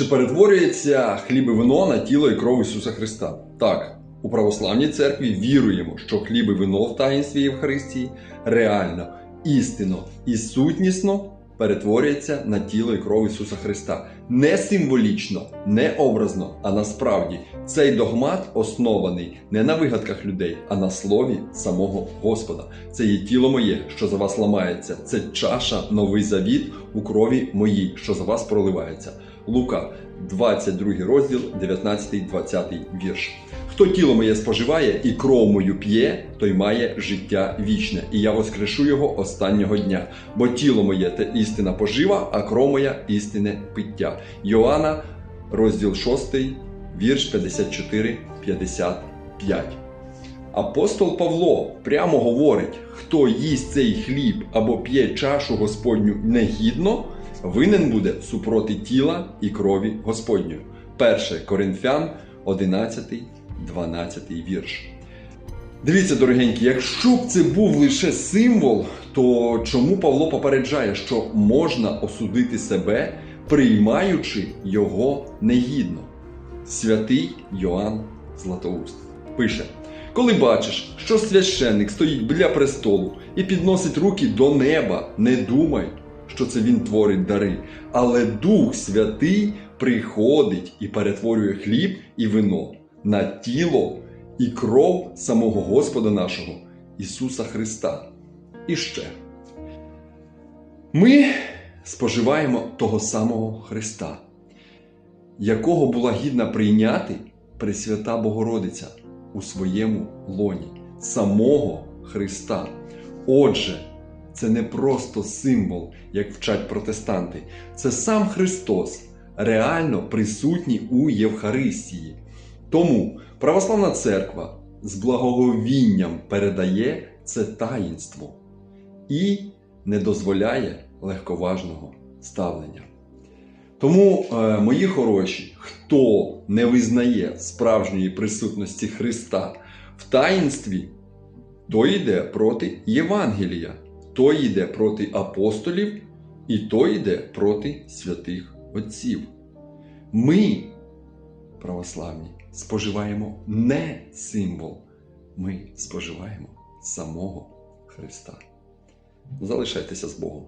Чи перетворюється хліб і вино на тіло і кров Ісуса Христа? Так, у православній церкві віруємо, що хліб і вино в таїнстві Євхаристії реально, істинно і сутнісно перетворюється на тіло і кров Ісуса Христа. Не символічно, не образно, а насправді цей догмат оснований не на вигадках людей, а на слові самого Господа. Це є тіло моє, що за вас ламається. Це чаша, новий завіт у крові моїй, що за вас проливається. Лука, 22 розділ, 19-20 вірш. Хто тіло моє споживає і кров мою п'є, той має життя вічне, і я воскрешу його останнього дня. Бо тіло моє те істина пожива, а кров моя істинне пиття. Йоанна, розділ 6, вірш 54-55. Апостол Павло прямо говорить: хто їсть цей хліб або п'є чашу Господню негідно, винен буде супроти тіла і крові Господньої. 1 Коринфян, 11, 12 вірш. Дивіться, дорогенькі, якщо б це був лише символ, то чому Павло попереджає, що можна осудити себе, приймаючи його негідно? Святий Йоанн Златоуст пише: Коли бачиш, що священник стоїть біля престолу і підносить руки до неба, не думай, що це він творить дари, але Дух Святий приходить і перетворює хліб і вино на тіло і кров самого Господа нашого Ісуса Христа. І ще. Ми споживаємо того самого Христа, якого була гідна прийняти Пресвята Богородиця у своєму лоні, самого Христа. Отже, це не просто символ, як вчать протестанти, це сам Христос, реально присутній у Євхаристії. Тому православна церква з благоговінням передає це таїнство і не дозволяє легковажного ставлення. Тому, е, мої хороші, хто не визнає справжньої присутності Христа в таїнстві, той йде проти Євангелія, той йде проти апостолів, і той йде проти святих Отців. Ми, православні, споживаємо не символ, ми споживаємо самого Христа. Залишайтеся з Богом.